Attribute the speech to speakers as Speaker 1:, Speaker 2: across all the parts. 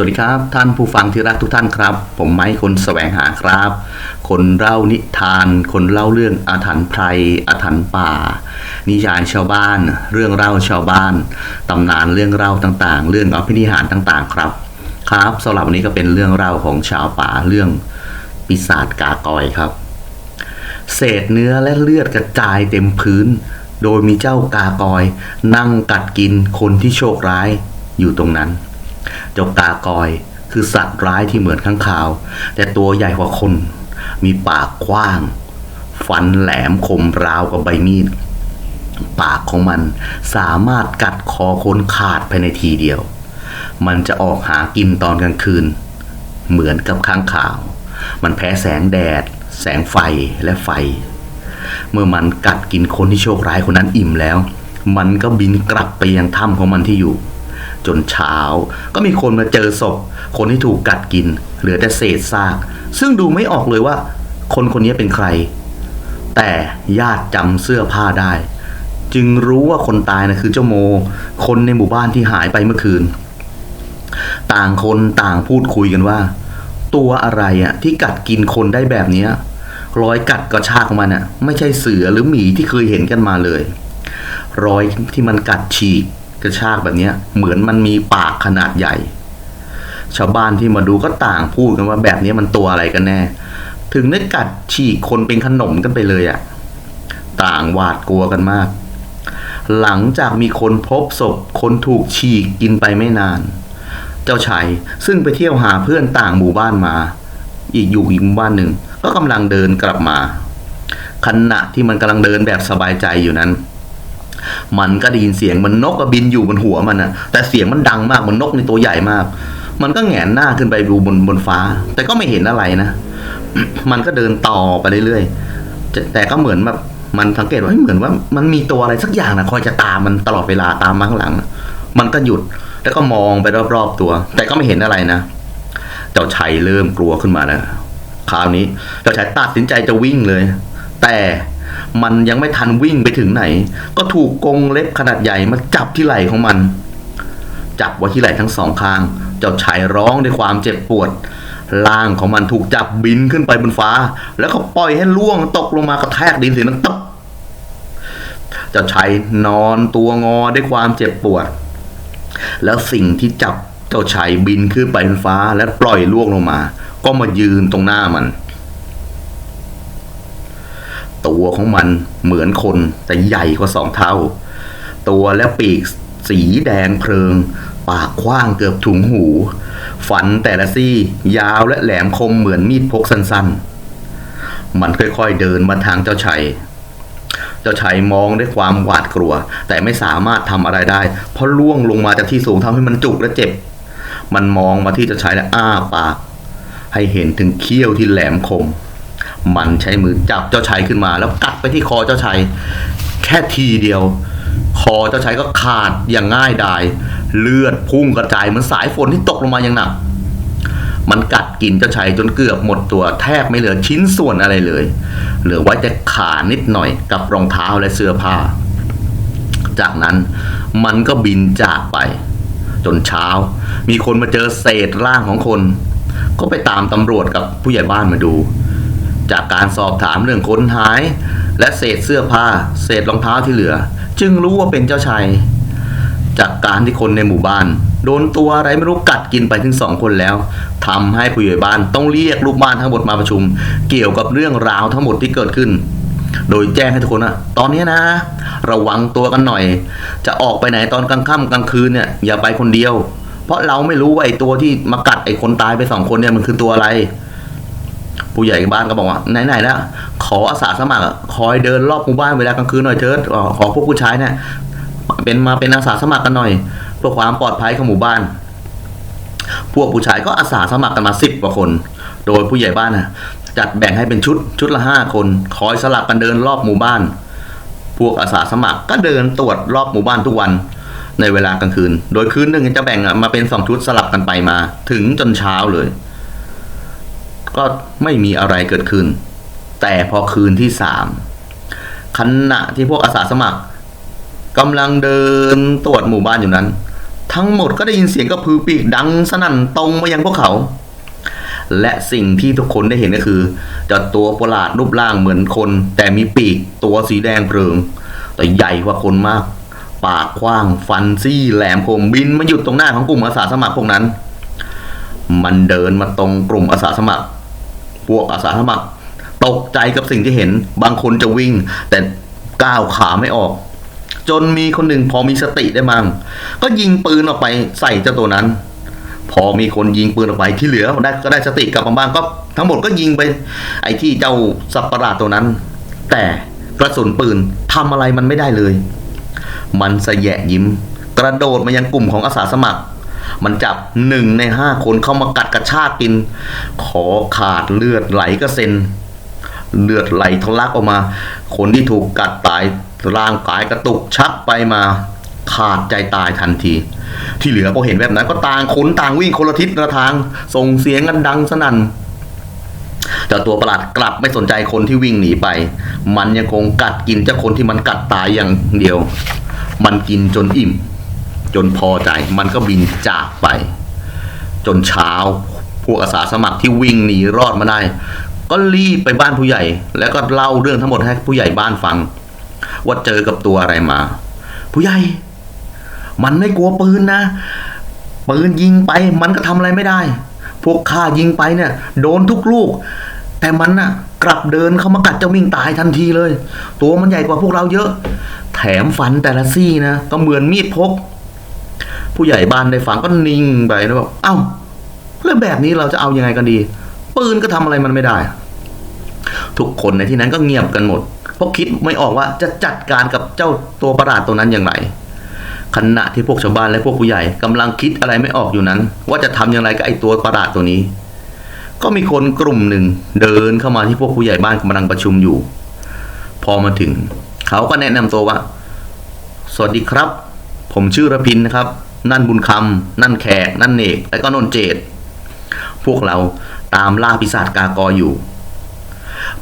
Speaker 1: สวัสดีครับ ท่านผู้ฟังที่รักทุกท่านครับ ผมไม้คนแสวงหาครับ คนเล่านิทาน คนเล่าเรื่องอาถรรพ์ไพรอาถรรพ์ป่า นิยายชาวบ้าน เรื่องเล่าชาวบ้านตำนานเรื่องเล่าต่างๆ เรื่องอภินิหารต่างๆ ครับ ครับสำหรับวันนี้ก็เป็นเรื่องเล่าของชาวป่าเรื่องปีศาจกากอยครับ เศษเนื้อและเลือดกระจายเต็มพื้น โดยมีเจ้ากากอย นั่งกัดกินคนที่โชคร้ายอยู่ตรงนั้น เจ้ากากอยคือสัตว์ร้ายที่เหมือนข้างคาว แต่ตัวใหญ่กว่าคน มีปากกว้าง ฟันแหลมคมราวกับใบมีด ปากของมันสามารถกัดคอคนขาดภายในทีเดียว มันจะออกหากินตอนกลางคืน เหมือนกับข้างขาว มันแพ้แสงแดด แสงไฟและไฟ เมื่อมันกัดกินคนที่โชคร้ายคนนั้นอิ่มแล้ว มันก็บินกลับไปยังถ้ำของมันที่อยู่ จนเช้า ก็มีคนมาเจอศพ คนที่ถูกกัดกิน เหลือแต่เศษซาก ซึ่งดูไม่ออกเลยว่า คนคนนี้เป็นใคร แต่ญาติจำเสื้อผ้าได้ จึงรู้ว่าคนตายนะคือเจ้าโม คนในหมู่บ้านที่หายไปเมื่อคืน ต่างคนต่างพูดคุยกันว่า ตัวอะไรอะที่กัดกินคนได้แบบนี้รอยกัดกระชากของมันอะไม่ใช่เสือหรือหมีที่เคยเห็นกันมาเลยรอยที่มันกัดฉีก กระชากแบบนี้เหมือนมันมีปากขนาดใหญ่ ชาวบ้านที่มาดูก็ต่างพูดกันว่าแบบนี้มันตัวอะไรกันแน่ ถึงได้กัดฉีกคนเป็นขนมกันไปเลยอะต่างหวาดกลัวกันมาก หลังจากมีคนพบศพคนถูกฉีกกินไปไม่นาน เจ้าชัยซึ่งไปเที่ยวหาเพื่อนต่างหมู่บ้านมา อีกอยู่อีกหมู่บ้านหนึ่งก็กำลังเดินกลับมาขณะที่มันกำลังเดินแบบสบายใจอยู่นั้น มันก็ได้ยินเสียงมันนกอะบินอยู่บนหัวมันนะแต่เสียงมันดังมากมันนกในตัวใหญ่มาก มันก็แหงนหน้าขึ้นไปดูบนบนฟ้า แต่ก็ไม่เห็นอะไรนะมันก็เดินต่อไปเรื่อยๆแต่ก็เหมือนแบบมันสังเกตว่าเหมือนว่า มันมีตัวอะไรสักอย่างนะคอยจะตามมันตลอดเวลาตามมาข้างหลัง มันก็หยุดแล้วก็มองไปรอบๆตัว แต่ก็ไม่เห็นอะไรนะเจ้าชัยเริ่มกลัวขึ้นมาแล้วคราวนี้เจ้าชัยตัดสินใจจะวิ่งเลย แต่ มันยังไม่ทันวิ่งไปถึงไหน ก็ถูกกงเล็บขนาดใหญ่มาจับที่ไหล่ของมัน จับไว้ที่ไหล่ทั้งสองข้าง เจ้าชายร้องด้วยความเจ็บปวดร่างของมันถูกจับบินขึ้นไปบนฟ้า แล้วก็ปล่อยให้ล่วงตกลงมากระแทกดินเสียงนั้นตบเจ้าชายนอนตัวงอด้วยความเจ็บปวด แล้วสิ่งที่จับเจ้าชายบินขึ้นไปบนฟ้า และปล่อยล่วงลงมา ก็มายืนตรงหน้ามัน ตัวของมันเหมือนคน แต่ใหญ่กว่าสองเท่า ตัวและปีกสีแดงเพลิง ปากกว้างเกือบถุงหูฟันแต่ละซี่ ยาวและแหลมคมเหมือนมีดพกสั้นๆ มันค่อยๆเดินมาทางเจ้าชัย เจ้าชัยมองด้วยความหวาดกลัว แต่ไม่สามารถทำอะไรได้ เพราะล่วงลงมาจากที่สูงทำให้มันจุกและเจ็บ มันมองมาที่เจ้าชัยและอ้าปาก ให้เห็นถึงเขี้ยวที่แหลมคม มันใช้มือจับเจ้าชัยขึ้นมา แล้วกัดไปที่คอเจ้าชัยแค่ทีเดียว คอเจ้าชัยก็ขาดอย่างง่ายดาย เลือดพุ่งกระจายเหมือนสายฝนที่ตกลงมาอย่างหนัก มันกัดกินเจ้าชัยจนเกือบหมดตัวแทบไม่เหลือชิ้นส่วนอะไรเลย เหลือไว้แต่ขานิดหน่อยกับรองเท้าและเสื้อผ้า จากนั้นมันก็บินจากไป จนเช้า มีคนมาเจอเศษร่างของคน ก็ไปตามตำรวจกับผู้ใหญ่บ้านมาดู จากการสอบถามเรื่องค้นหาย และเศษเสื้อผ้า เศษรองเท้าที่เหลือ จึงรู้ว่าเป็นเจ้าชายจากการที่คนในหมู่บ้าน โดนตัวอะไรไม่รู้กัดกินไปถึงสองคนแล้วทำให้ผู้ใหญ่บ้านต้องเรียกลูกบ้านทั้งหมดมาประชุม เกี่ยวกับเรื่องราวทั้งหมดที่เกิดขึ้น โดยแจ้งให้ทุกคนว่าตอนนี้นะ ระวังตัวกันหน่อย จะออกไปไหนตอนกลางค่ำกลางคืนเนี่ยอย่าไปคนเดียว เพราะเราไม่รู้ว่าไอ้ตัวที่มากัดไอ้คนตายไปสองคนเนี่ยมันคือตัวอะไร ผู้ใหญ่บ้านก็บอกว่าไหนๆแล้วขออาสาสมัครคอยเดินรอบหมู่บ้านเวลากลางคืนหน่อยเถิดขอพวกผู้ชายเนี่ยเป็นมาเป็นอาสาสมัครกันหน่อย เพื่อความปลอดภัยของหมู่บ้าน พวกผู้ชายก็อาสาสมัครกันมาสิบกว่าคน โดยผู้ใหญ่บ้านน่ะจัดแบ่งให้เป็นชุดชุดละห้าคน คอยสลับกันเดินรอบหมู่บ้าน พวกอาสาสมัครก็เดินตรวจรอบหมู่บ้านทุกวันในเวลากลางคืน โดยคืนหนึ่งจะแบ่งมาเป็นสองชุดสลับกันไปมา ถึงจนเช้าเลย ก็ไม่มีอะไรเกิดขึ้น แต่พอคืนที่สามขณะที่พวกอาสาสมัครกำลังเดินตรวจหมู่บ้านอยู่นั้น ทั้งหมดก็ได้ยินเสียงกระพือปีกดังสนั่นตรงมายังพวกเขา และสิ่งที่ทุกคนได้เห็นก็คือเจะตัวประหลาดรูปร่างเหมือนคน แต่มีปีกตัวสีแดงเพลิง แต่ใหญ่กว่าคนมาก ปากกว้างฟันซี่แหลมคมบินมาหยุดตรงหน้าของกลุ่มอาสาสมัครพวกนั้น มันเดินมาตรงกลุ่มอาสาสมัคร พวกอาสาสมัคร ตกใจกับสิ่งที่เห็นบางคนจะวิ่ง แต่ก้าวขาไม่ออก จนมีคนหนึ่งพอมีสติได้มั่งก็ยิงปืนออกไปใส่เจ้าตัวนั้น พอมีคนยิงปืนออกไปที่เหลือได้ก็ได้สติกลับมาบ้างก็ทั้งหมดก็ยิงไป ไอ้ที่เจ้าสัตว์ประหลาดตัวนั้น แต่กระสุนปืนทำอะไรมันไม่ได้เลย มันสะแยะยิ้ม กระโดดมายังกลุ่มของอาสาสมัคร มันจับหนึ่งในห้าคนเข้ามากัดกระชากกิน ขอขาดเลือดไหลกระเซ็น เลือดไหลทะลักออกมา คนที่ถูกกัดตายร่างกายกระตุกชักไปมาขาดใจตายทันที ที่เหลือพอเห็นแบบนั้นก็ต่างคนต่างวิ่งคนละทิศละทาง ส่งเสียงกันดังสนั่นแต่ตัวประหลาดกลับไม่สนใจคนที่วิ่งหนีไป มันยังคงกัดกินเจ้าคนที่มันกัดตายอย่างเดียว มันกินจนอิ่ม จนพอใจมันก็บินจากไป จนเช้าพวกอาสาสมัครที่วิ่งหนีรอดมาได้ ก็รีบไปบ้านผู้ใหญ่ แล้วก็เล่าเรื่องทั้งหมดให้ผู้ใหญ่บ้านฟัง ว่าเจอกับตัวอะไรมา ผู้ใหญ่ มันไม่กลัวปืนนะปืนยิงไปมันก็ทำอะไรไม่ได้ พวกข้ายิงไปเนี่ยโดนทุกลูก แต่มันน่ะ กลับเดินเข้ามากัดเจ้ามิ่งตายทันทีเลย ตัวมันใหญ่กว่าพวกเราเยอะ แถมฟันแต่ละซี่นะก็เหมือนมีดพก ผู้ใหญ่บ้านได้ฟังก็นิ่งไปนะแบบเอ้าแล้วแบบนี้เราจะเอายังไงกันดี ปืนก็ทำอะไรมันไม่ได้ ทุกคนในที่นั้นก็เงียบกันหมด เพราะคิดไม่ออกว่าจะจัดการกับเจ้าตัวประหลาดตัวนั้นอย่างไรขณะที่พวกชาวบ้านและพวกผู้ใหญ่กำลังคิดอะไรไม่ออกอยู่นั้น ว่าจะทำอย่างไรกับไอ้ตัวประหลาดตัวนี้ ก็มีคนกลุ่มหนึ่งเดินเข้ามาที่พวกผู้ใหญ่บ้านกำลังประชุมอยู่ พอมาถึง เขาก็แนะนำตัวว่า สวัสดีครับ ผมชื่อระพินนะครับ นั่นบุญคำนั่นแขก นั่นเนกและก็นนเจตพวกเราตามล่าปีศาจกากออยู่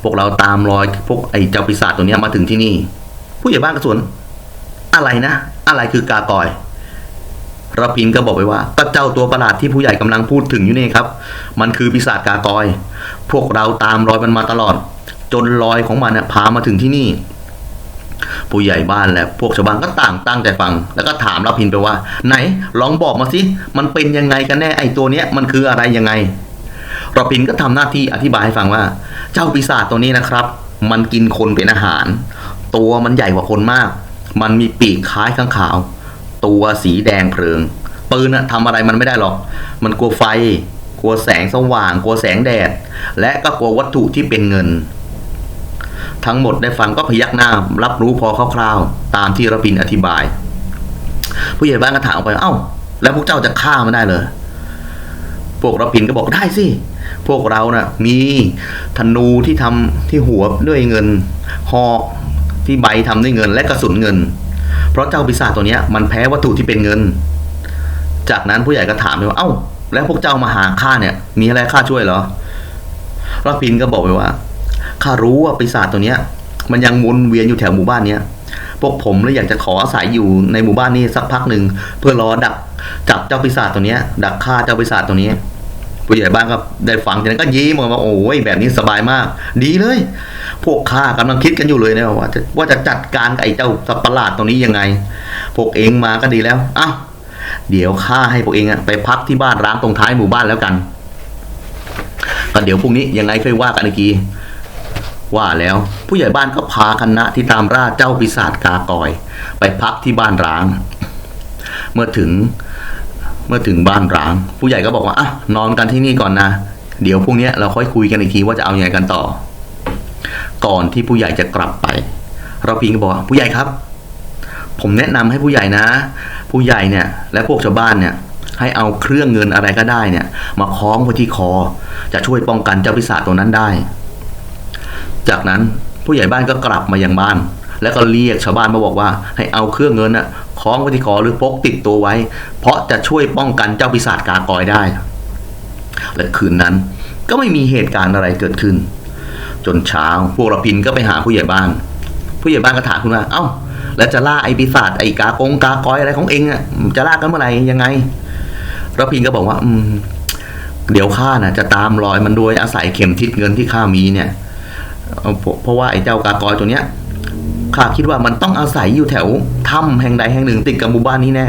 Speaker 1: พวกเราตามรอยพวกไอ้เจ้าปีศาจตัวนี้มาถึงที่นี่ ผู้ใหญ่บ้านกระสวนอะไรนะ อะไรคือกากอยระพินก็บอกไปว่าก็เจ้าตัวประหลาดที่ผู้ใหญ่กำลังพูดถึงอยู่นี่ครับ มันคือปีศาจกากอย พวกเราตามรอยมันมาตลอด จนรอยของมันเนี่ยพามาถึงที่นี่ ผู้ใหญ่บ้านและพวกชาวบ้านก็ต่างตั้งใจฟัง แล้วก็ถามระพินไปว่า ไหนลองบอกมาสิมันเป็นยังไงกันแน่ไอ้ตัวเนี้ยมันคืออะไรยังไงระพินก็ทำหน้าที่อธิบายให้ฟังว่า เจ้าปีศาจตัวนี้นะครับ มันกินคนเป็นอาหาร ตัวมันใหญ่กว่าคนมาก มันมีปีกคล้ายข้างขาว ตัวสีแดงเพลิงปืนอะทำอะไรมันไม่ได้หรอก มันกลัวไฟ กลัวแสงสว่าง กลัวแสงแดด และก็กลัววัตถุที่เป็นเงิน ทั้งหมดได้ฟังก็พยักหน้ารับรู้พอคร่าวๆ ตามที่ระพินอธิบาย ผู้ใหญ่บ้านก็ถามไปเอ้า แล้วพวกเจ้าจะฆ่ามันได้เลยพวกระพินก็บอกได้สิพวกเรานะ่ะมีธนูที่ทำที่หัวด้วยเงินหอกที่ใบทำด้วยเงินและกระสุนเงิน เพราะเจ้าปีศาจตัวเนี้ยมันแพ้วัตถุที่เป็นเงิน จากนั้นผู้ใหญ่ก็ถามไปว่าเอ้า แล้วพวกเจ้ามาหาข้าเนี่ย มีอะไรข้าช่วยเหรอระพินก็บอกไปว่า ข้ารู้ว่าปีศาจตัวเนี้ย มันยังวนเวียนอยู่แถวหมู่บ้านเนี้ยพวกผมเลยอยากจะขออาศัยอยู่ในหมู่บ้านนี้สักพักหนึ่งเพื่อรอดักจับเจ้าปีศาจตัวเนี้ย ดักฆ่าเจ้าปีศาจตัวนี้ผู้ใหญ่บ้านก็ได้ฟังจากนั้นก็ยิ้มออกมาโอ้ยแบบนี้สบายมาก ดีเลย พวกข้ากำลังคิดกันอยู่เลยนะว่าจะว่าจะจัดการกับไอ้เจ้าสัตว์ประหลาดตัวนี้ยังไง พวกเองมาก็ดีแล้วอ้าวเดี๋ยวข้าให้พวกเองอะไปพักที่บ้านร้างตรงท้ายหมู่บ้านแล้วกันก็เดี๋ยวพรุ่งนี้ยังไงค่อยว่ากันอีกที ว่าแล้วผู้ใหญ่บ้านก็พาคณะที่ตามราเจ้าปีศาจกากอย ไปพักที่บ้านร้าง เมื่อถึงเมื่อถึงบ้านร้าง ผู้ใหญ่ก็บอกว่าอะนอนกันที่นี่ก่อนนะ เดี๋ยวพรุ่งนี้เราค่อยคุยกันอีกทีว่าจะเอาอยัางไงกันต่อ ก่อนที่ผู้ใหญ่จะกลับไป เราพิงก็บอกผู้ใหญ่ครับ ผมแนะนำให้ผู้ใหญ่นะ ผู้ใหญ่เนี่ย และพวกชาวบ้านเนี่ย ให้เอาเครื่องเงินอะไรก็ได้เนี่ย มาคล้องไว้ที่คอ จะช่วยป้องกันเจ้าปีศาจตัวนั้นได้ จากนั้นผู้ใหญ่บ้านก็กลับมายังบ้าน แล้วก็เรียกชาวบ้านมาบอกว่า ให้เอาเครื่องเงินน่ะคล้องไว้ที่คอหรือพกติดตัวไว้ เพราะจะช่วยป้องกันเจ้าปีศาจกากอยได้ และคืนนั้นก็ไม่มีเหตุการณ์อะไรเกิดขึ้น จนเช้าพวกระพินก็ไปหาผู้ใหญ่บ้าน ผู้ใหญ่บ้านก็ถามคุณว่า เอ้า แล้วจะล่าไอ้ปีศาจไอ้กากงกากอยอะไรของเองอะจะล่ากันเมื่อไหร่ยังไงระพินก็บอกว่า อืม เดี๋ยวข้าน่ะจะตามรอยมันโดยอาศัยเข็มทิศเงินที่ข้ามีเนี่ย เพราะว่าไอ้เจ้ากากอยตัวเนี้ยข้าคิดว่ามันต้องอาศัยอยู่แถวถ้ำแห่งใดแห่งหนึ่งติดกับหมู่บ้านนี้แน่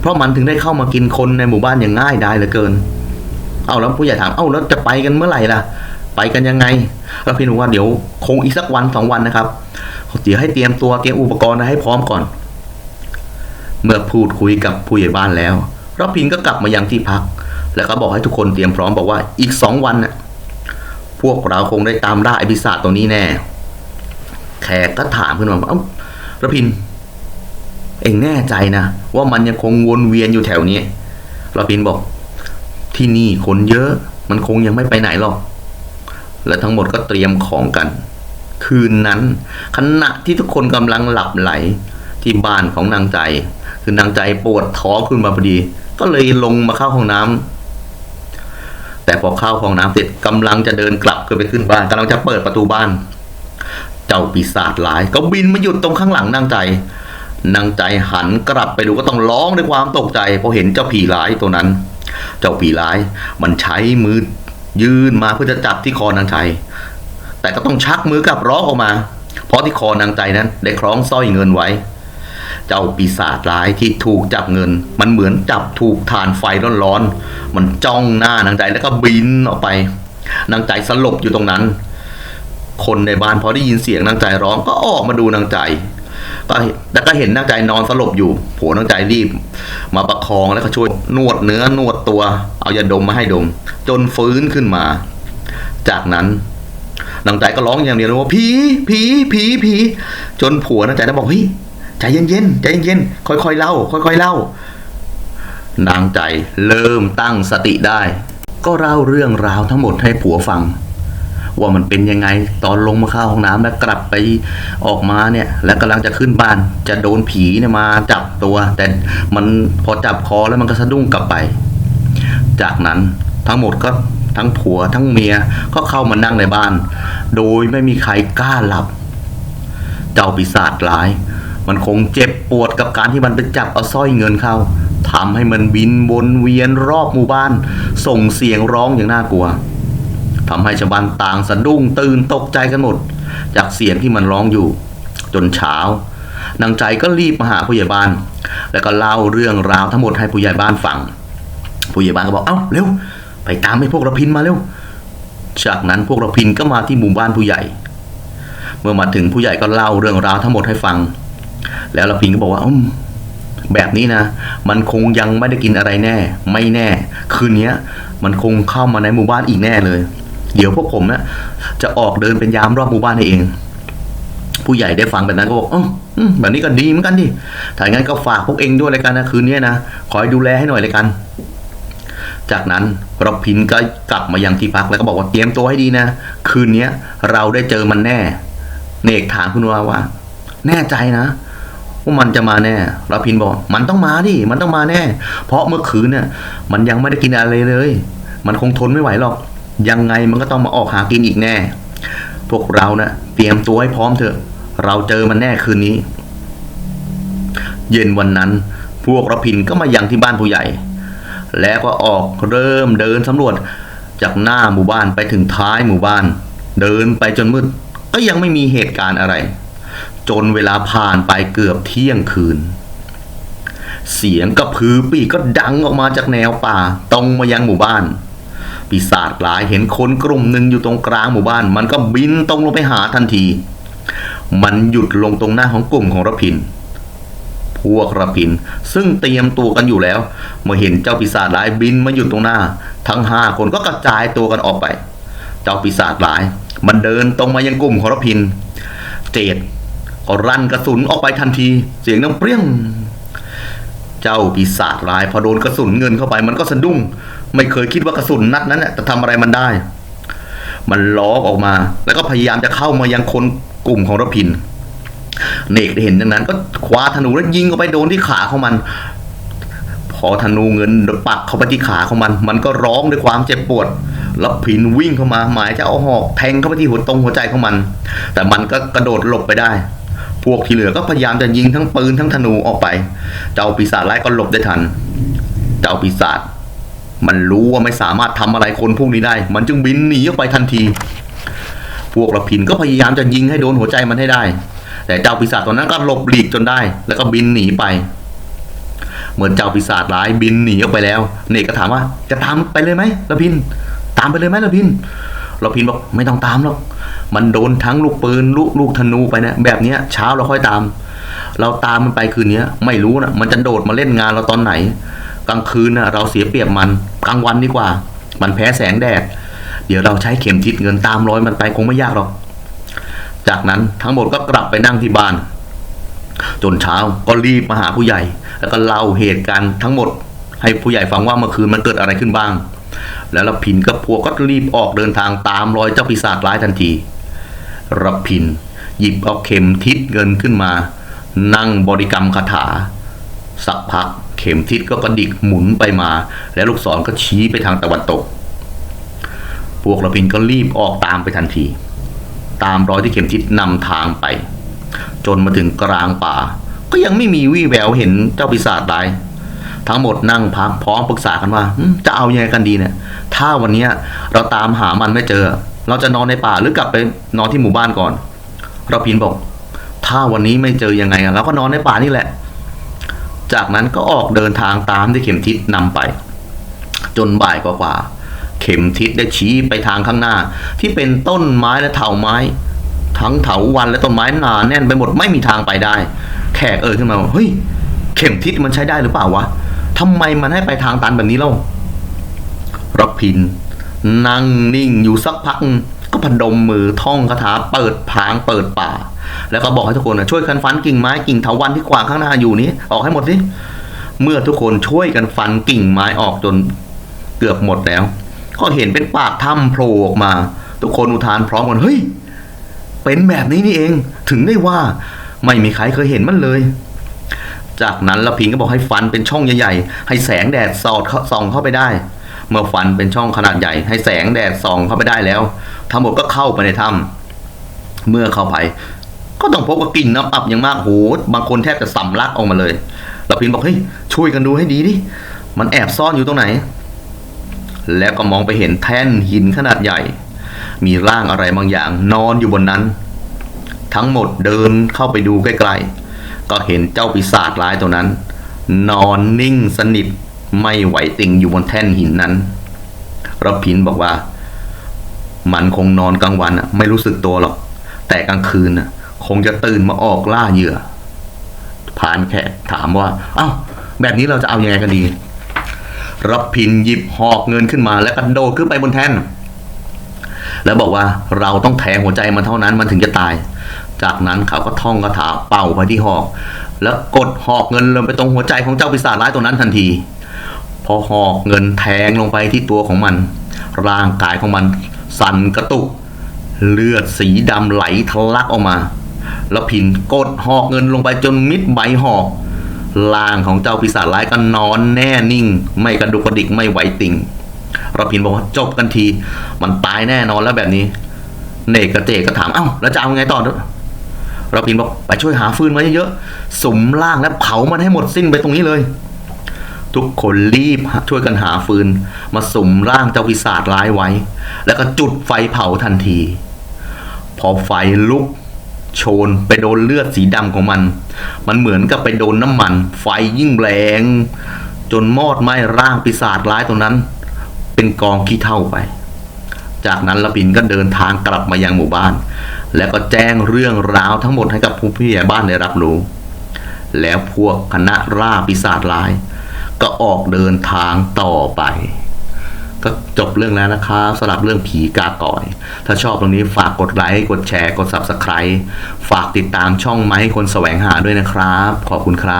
Speaker 1: เพราะมันถึงได้เข้ามากินคนในหมู่บ้านอย่างง่ายได้เหลือเกิน เอาแล้วผู้ใหญ่ถาม เอ้าแล้วจะไปกันเมื่อไหร่ล่ะ ไปกันยังไงแล้วพี่หนูว่าเดี๋ยวคงอีกสักวันสองวันนะครับ เดี๋ยวให้เตรียมตัวเตรียมอุปกรณ์ให้พร้อมก่อน เมื่อพูดคุยกับผู้ใหญ่บ้านแล้วรพินก็กลับมายังที่พัก แล้วก็บอกให้ทุกคนเตรียมพร้อมบอกว่าอีกสองวันน่ะ พวกเราคงได้ตามล่าไอ้ปีศาจตัวนี้แน่ แขกก็ถามขึ้นมาว่าเอ้ารพิน เองแน่ใจนะ ว่ามันยังคงวนเวียนอยู่แถวนี้รพินบอก ที่นี่คนเยอะ มันคงยังไม่ไปไหนหรอก และทั้งหมดก็เตรียมของกัน คืนนั้น ขณะที่ทุกคนกำลังหลับไหลที่บ้านของนางใจ คือนางใจปวดท้องขึ้นมาพอดี ก็เลยลงมาเข้าห้องน้ำ แต่พอเข้าห้องน้ำเสร็จกำลังจะเดินกลับขึ้นไปขึ้นบ้านกำลังจะเปิดประตูบ้าน เจ้าปีศาจหลาย ก็บินมาหยุดตรงข้างหลังนางใจนางใจหันกลับไปดูก็ต้องร้องด้วยความตกใจเพราะเห็นเจ้าผีร้ายตัวนั้น เจ้าผีร้ายมันใช้มือยื่นมาเพื่อจะจับที่คอนางใจ แต่ก็ต้องชักมือกลับร้องออกมา เพราะที่คอนางใจนั้นได้คล้องสร้อยเงินไว้ จ้าปีศาจร้ายที่ถูกจับเงิน มันเหมือนจับถูกฐานไฟร้อนๆ มันจ้องหน้านางใจแล้วก็บินออกไป นางใจสลบอยู่ตรงนั้น คนในบ้านพอได้ยินเสียงนางใจร้องก็ออกมาดูนางใจ ก็แล้วก็เห็นนางใจนอนสลบอยู่ผัวนางใจรีบ มาประคองแล้วก็ช่วยนวดเนื้อนวดตัว เอายาดมมาให้ดม จนฟื้นขึ้นมา จากนั้นนางใจก็ร้องอย่างเดียวเลยว่าผีผีผีผีจนผัวนางใจได้บอกเฮ้ย ใจเย็นๆใจเย็นๆค่อยๆเล่า ค่อยๆเล่า นางใจเริ่มตั้งสติได้ ก็เล่าเรื่องราวทั้งหมดให้ผัวฟัง ว่ามันเป็นยังไงตอนลงมาเข้าห้องน้ำแล้วกลับไปออกมาเนี่ย แล้วกำลังจะขึ้นบ้านจะโดนผีเนี่ยมาจับตัว แต่มันพอจับคอแล้วมันก็สะดุ้งกลับไป จากนั้นทั้งหมดก็ทั้งผัวทั้งเมียก็เข้ามานั่งในบ้าน โดยไม่มีใครกล้าหลับ เจ้าปีศาจร้าย มันคงเจ็บปวดกับการที่มันไปจับเอาสร้อยเงินเข้าทำให้มันบินวนเวียนรอบหมู่บ้าน ส่งเสียงร้องอย่างน่ากลัวทำให้ชาวบ้านต่างสะดุ้งตื่นตกใจกันหมด จากเสียงที่มันร้องอยู่ จนเช้านางใจก็รีบมาหาผู้ใหญ่บ้าน แล้วก็เล่าเรื่องราวทั้งหมดให้ผู้ใหญ่บ้านฟัง ผู้ใหญ่บ้านก็บอกเอ้าเร็ว ไปตามให้พวกเราพินมาเร็ว จากนั้นพวกเราพินก็มาที่หมู่บ้านผู้ใหญ่ เมื่อมาถึงผู้ใหญ่ก็เล่าเรื่องราวทั้งหมดให้ฟัง แล้วเราพินก็บอกว่าแบบนี้นะ มันคงยังไม่ได้กินอะไรแน่ ไม่แน่ คืนนี้มันคงเข้ามาในหมู่บ้านอีกแน่เลย เดี๋ยวพวกผมนะจะออกเดินเป็นยามรอบหมู่บ้านเอง ผู้ใหญ่ได้ฟังแบบนั้นก็บอกอออืมแบบนี้ก็ดีเหมือนกันดิถ้าอย่างนั้นก็ฝากพวกเองด้วยเลยกันนะคืนนี้นะคอยดูแลให้หน่อยเลยกัน จากนั้นรพินก็กลับมายังที่พักแล้วก็บอกว่าเตรียมตัวให้ดีนะ คืนนี้เราได้เจอมันแน่ เนกถามคุณว่าว่า แน่ใจนะ ว่ามันจะมาแน่รพินบอก มันต้องมาดิมันต้องมาแน่ เพราะเมื่อคืนเนี่ยมันยังไม่ได้กินอะไรเลย มันคงทนไม่ไหวหรอก ยังไงมันก็ต้องมาออกหากินอีกแน่ พวกเรานะ่ะเตรียมตัวให้พร้อมเถอะ เราเจอมันแน่คืนนี้ เย็นวันนั้น พวกรพินก็มายังที่บ้านผู้ใหญ่ แล้วก็ออกเริ่มเดินสำรวจจากหน้าหมู่บ้านไปถึงท้ายหมู่บ้าน เดินไปจนมืดก็ยังไม่มีเหตุการณ์อะไร จนเวลาผ่านไปเกือบเที่ยงคืน เสียงกระพือปีกก็ดังออกมาจากแนวป่า ตรงมายังหมู่บ้าน ปีศาจร้ายเห็นคนกลุ่มหนึ่งอยู่ตรงกลางหมู่บ้าน มันก็บินตรงลงไปหาทันที มันหยุดลงตรงหน้าของกลุ่มของรพินพวกรพิน ซึ่งเตรียมตัวกันอยู่แล้ว เมื่อเห็นเจ้าปีศาจร้ายบินมาหยุดตรงหน้า ทั้งห้าคนก็กระจายตัวกันออกไป เจ้าปีศาจร้าย มันเดินตรงมายังกลุ่มของรพิน เจด ก็รันกระสุนออกไปทันที เสียงดังเปรี้ยง เจ้าปีศาจร้ายพอโดนกระสุนเงินเข้าไปมันก็สะดุ้ง ไม่เคยคิดว่ากระสุนนัดนั้นน่ะจะทำอะไรมันได้ มันล้อออกมา แล้วก็พยายามจะเข้ามายังคนกลุ่มของรพิน เนกได้เห็นดังนั้น ก็คว้าธนูแล้วยิงเข้าไปโดนที่ขาของมัน พอธนูเงินปักเข้าไปที่ขาของมัน มันก็ร้องด้วยความเจ็บปวดแล้วพินวิ่งเข้ามาหมายจะเอาหอกแทงเข้าไปที่หัวตรงหัวใจของมัน แต่มันก็กระโดดหลบไปได้ พวกที่เหลือก็พยายามจะยิงทั้งปืนทั้งธนูออกไป เจ้าปีศาจร้ายก็หลบได้ทัน เจ้าปีศาจมันรู้ว่าไม่สามารถทำอะไรคนพวกนี้ได้ มันจึงบินหนีออกไปทันที พวกระพินก็พยายามจะยิงให้โดนหัวใจมันให้ได้ แต่เจ้าปีศาจตัวนั้นก็หลบหลีกจนได้ แล้วก็บินหนีไป เหมือนเจ้าปีศาจร้ายบินหนีออกไปแล้ว เนกก็ถามว่าจะตามไปเลยไหมระพิน ตามไปเลยไหมระพิน เระพินบอกไม่ต้องตามหรอกมันโดนทั้งลูกปืนลูกลูกธนูไปเนะแบบเนี้ยเช้าเราค่อยตาม เราตามมันไปคืนนี้ไม่รู้นะมันจะโดดมาเล่นงานเราตอนไหน กลางคืนนะเราเสียเปรียบมันกลางวันดีกว่า มันแพ้แสงแดด เดี๋ยวเราใช้เข็มทิศเงินตามรอยมันไปคงไม่ยากหรอก จากนั้นทั้งหมดก็กลับไปนั่งที่บ้าน จนเช้าก็รีบมาหาผู้ใหญ่ แล้วก็เล่าเหตุการณ์ทั้งหมด ให้ผู้ใหญ่ฟังว่าเมื่อคืนมันเกิดอะไรขึ้นบ้าง แล้วรพินกับพวกก็รีบออกเดินทางตามรอยเจ้าปีศาจร้ายทันทีรพินหยิบเอาเข็มทิศเงินขึ้นมา นั่งบริกรรมคาถา สักพักเข็มทิศก็กระดิกหมุนไปมา แล้วลูกศรก็ชี้ไปทางตะวันตก พวกรพินก็รีบออกตามไปทันที ตามรอยที่เข็มทิศนำทางไป จนมาถึงกลางป่า ก็ยังไม่มีวี่แววเห็นเจ้าปีศาจร้าย ทั้งหมดนั่งพักพร้อมปรึกษากันว่าจะเอายังไงกันดีเนี่ย ถ้าวันนี้เราตามหามันไม่เจอ เราจะนอนในป่าหรือกลับไปนอนที่หมู่บ้านก่อนเราพินบอก ถ้าวันนี้ไม่เจอยังไงเราก็นอนในป่านี่แหละ จากนั้นก็ออกเดินทางตามที่เข็มทิศนำไป จนบ่ายกว่าๆเข็มทิศได้ชี้ไปทางข้างหน้า ที่เป็นต้นไม้และเถาไม้ ทั้งเถาวันและต้นไม้หนาแน่นไปหมดไม่มีทางไปได้ แขกเอ่ยขึ้นมาเฮ้ยเข็มทิศมันใช้ได้หรือเปล่าวะ ทำไมมันให้ไปทางตันแบบนี้เล่ารพิน นั่งนิ่งอยู่สักพัก ก็พนมมือท่องคาถาเปิดพางเปิดป่า แล้วก็บอกให้ทุกคนช่วยกันฟันกิ่งไม้กิ่งเถาวันที่ขวางข้างหน้าอยู่นี้ ออกให้หมดสิเมื่อทุกคนช่วยกันฟันกิ่งไม้ออกจนเกือบหมดแล้ว ก็เห็นเป็นปากถ้ำโผล่ออกมา ทุกคนอุทานพร้อมกันเฮ้ยเป็นแบบนี้นี่เอง ถึงได้ว่าไม่มีใครเคยเห็นมันเลย จากนั้นละพิงก็บอกให้ฟันเป็นช่องใหญ่ๆ ให้แสงแดดสอดส่องเข้าไปได้ เมื่อฟันเป็นช่องขนาดใหญ่ ให้แสงแดดส่องเข้าไปได้แล้ว ทั้งหมดก็เข้าไปในถ้ำเมื่อเข้าไป ก็ต้องพบกับกลิ่นน้ำอับอย่างมากโหบางคนแทบจะสำลักออกมาเลยละพินบอกเฮ้ยช่วยกันดูให้ดีดิมันแอบซ่อนอยู่ตรงไหน แล้วก็มองไปเห็นแท่นหินขนาดใหญ่ มีร่างอะไรบางอย่างนอนอยู่บนนั้น ทั้งหมดเดินเข้าไปดูใกล้ๆ ก็เห็นเจ้าปีศาจร้ายตัวนั้น นอนนิ่งสนิทไม่ไหวติงอยู่บนแท่นหินนั้นรพินบอกว่า มันคงนอนกลางวันน่ะไม่รู้สึกตัวหรอก แต่กลางคืนน่ะคงจะตื่นมาออกล่าเหยื่อพรานแขกถามว่า เอ้า แบบนี้เราจะเอาอยัางไงกันดีรับพินหยิบหอกเงินขึ้นมาแล้วกระโดดขึ้นไปบนแท่น แล้วบอกว่าเราต้องแทงหัวใจมันเท่านั้นมันถึงจะตาย จากนั้นเขาก็ท่องคาถาเป่าไปที่หอก แล้วกดหอกเงินลงไปตรงหัวใจของเจ้าปีศาจร้ายตัวนั้นทันที พอหอกเงินแทงลงไปที่ตัวของมัน ร่างกายของมันสั่นกระตุก เลือดสีดำไหลทะลักออกมา แล้วพินกดหอกเงินลงไปจนมิดใบหอกร่างของเจ้าปีศาจร้ายก็นอนแน่นิ่ง ไม่กระดุกกระดิกไม่ไหวติ่งเราพินบอกว่าจบกันที มันตายแน่นอนแล้วแบบนี้ เนกกระเจกก็ถามเอ้าแล้วจะเอาไงต่อ เราพินบอกไปช่วยหาฟืนมาเยอะๆสุมล่างและเผามันให้หมดสิ้นไปตรงนี้เลย ทุกคนรีบช่วยกันหาฟืน มาสุมร่างเจ้าปีศาจร้ายไว้ แล้วก็จุดไฟเผาทันที พอไฟลุกโชนไปโดนเลือดสีดำของมัน มันเหมือนกับไปโดนน้ำมัน ไฟยิ่งแรง จนมอดไหม้ร่างปีศาจร้ายตรงนั้น เป็นกองขี้เท่าไป จากนั้นละปินก็เดินทางกลับมายังหมู่บ้าน แล้วก็แจ้งเรื่องราวทั้งหมดให้กับผู้พี่ใหญ่บ้านได้รับรู้ แล้วพวกคณะร่าปีศาจร้าย ก็ออกเดินทางต่อไป ก็จบเรื่องแล้วนะครับสำหรับเรื่องผีกาก่อย ถ้าชอบตรงนี้ฝากกดไลค์กดแชร์กด Subscribe ฝากติดตามช่องไม้คนแสวงหาด้วยนะครับ ขอบคุณครับ